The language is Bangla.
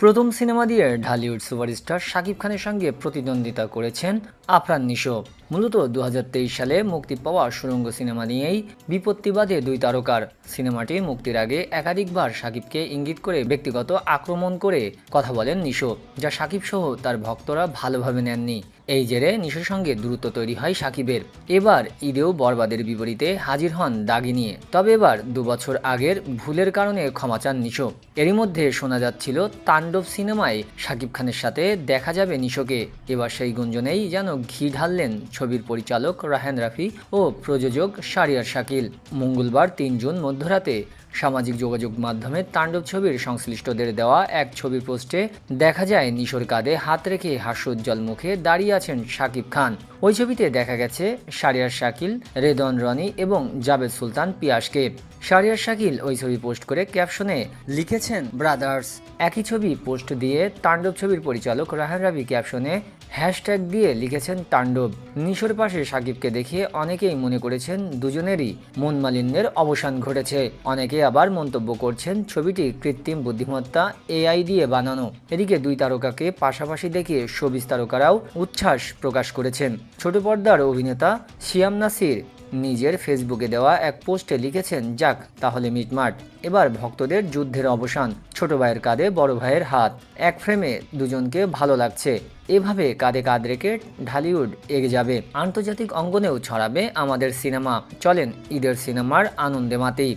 প্রথম সিনেমা দিয়ে ঢালিউড সুপারস্টার শাকিব খানের সঙ্গে প্রতিদ্বন্দ্বিতা করেছেন আফরান নিশো। মূলত দু হাজার তেইশ সালে মুক্তি পাওয়া সুরঙ্গ সিনেমা নিয়েই বিপত্তিবাদে দুই তারকার। সিনেমাটি মুক্তির আগে একাধিকবার শাকিবকে ইঙ্গিত করে ব্যক্তিগত আক্রমণ করে কথা বলেন নিশো, যা শাকিব সহ তার ভক্তরা ভালোভাবে নেননি। এই জেরে নিশোর সঙ্গে দ্রুত তৈরি হয় সাকিবের। এবার ঈদেও বরবাদের বিপরীতে হাজির হন দাগি নিয়ে। তবে এবার দুবছর আগের ভুলের কারণে ক্ষমা চান নিশো। এরই মধ্যে শোনা যাচ্ছিল তাণ্ডব সিনেমায় সাকিব খানের সাথে দেখা যাবে নিশোকে। এবার সেই গুঞ্জনেই যেন ঘি ঢাললেন ছবির পরিচালক রাহেন রাফি ও প্রযোজক শারিয়ার শাকিল। মঙ্গলবার তিন জুন মধ্যরাতে সামাজিক যোগাযোগ মাধ্যমে তাণ্ডব ছবির সংশ্লিষ্টদের দেওয়া এক ছবির পোস্টে দেখা যায়, নিশোর কাঁধে হাত রেখে হাস্যোজ্জ্বল মুখে দাঁড়িয়ে আছেন শাকিব খান। ওই ছবিতে দেখা গেছে সারিয়ার শাকিল, রেদন রনি এবং জাবেদ সুলতান পিয়াসকে। শারিয়ার শাকিল ওই ছবি পোস্ট করে ক্যাপশনে লিখেছেন, ব্রাদার্স। একই ছবি পোস্ট দিয়ে তাণ্ডব ছবির পরিচালক রাহান রাবি ক্যাপশনে হ্যাশট্যাগ দিয়ে লিখেছেন, তাণ্ডব। নিশোর পাশে সাকিবকে দেখিয়ে অনেকেই মনে করেছেন, দুজনেরই মন মালিন্যের অবসান ঘটেছে। অনেকে আবার মন্তব্য করছেন ছবিটি কৃত্রিম বুদ্ধিমত্তা, এআই দিয়ে বানানো। এদিকে দুই তারকাকে পাশাপাশি দেখে শোবিজ তারকারাও উচ্ছ্বাস প্রকাশ করেছেন। ছোট পর্দার অভিনেতা শিয়াম নাসির নিজের ফেসবুকে দেওয়া এক পোস্টে লিখেছেন, যাক, তাহলে মিটমাট। এবার ভক্তদের যুদ্ধের অবসান, ছোট ভাইয়ের কাঁধে বড় ভাইয়ের হাত। এক ফ্রেমে দুজনকে ভালো লাগছে। এভাবে কাঁধে কাঁধ রেখে ঢালিউড এগে যাবে। আন্তর্জাতিক অঙ্গনেও ছড়াবে আমাদের সিনেমা। চলেন ঈদের সিনেমার আনন্দে মাতেই।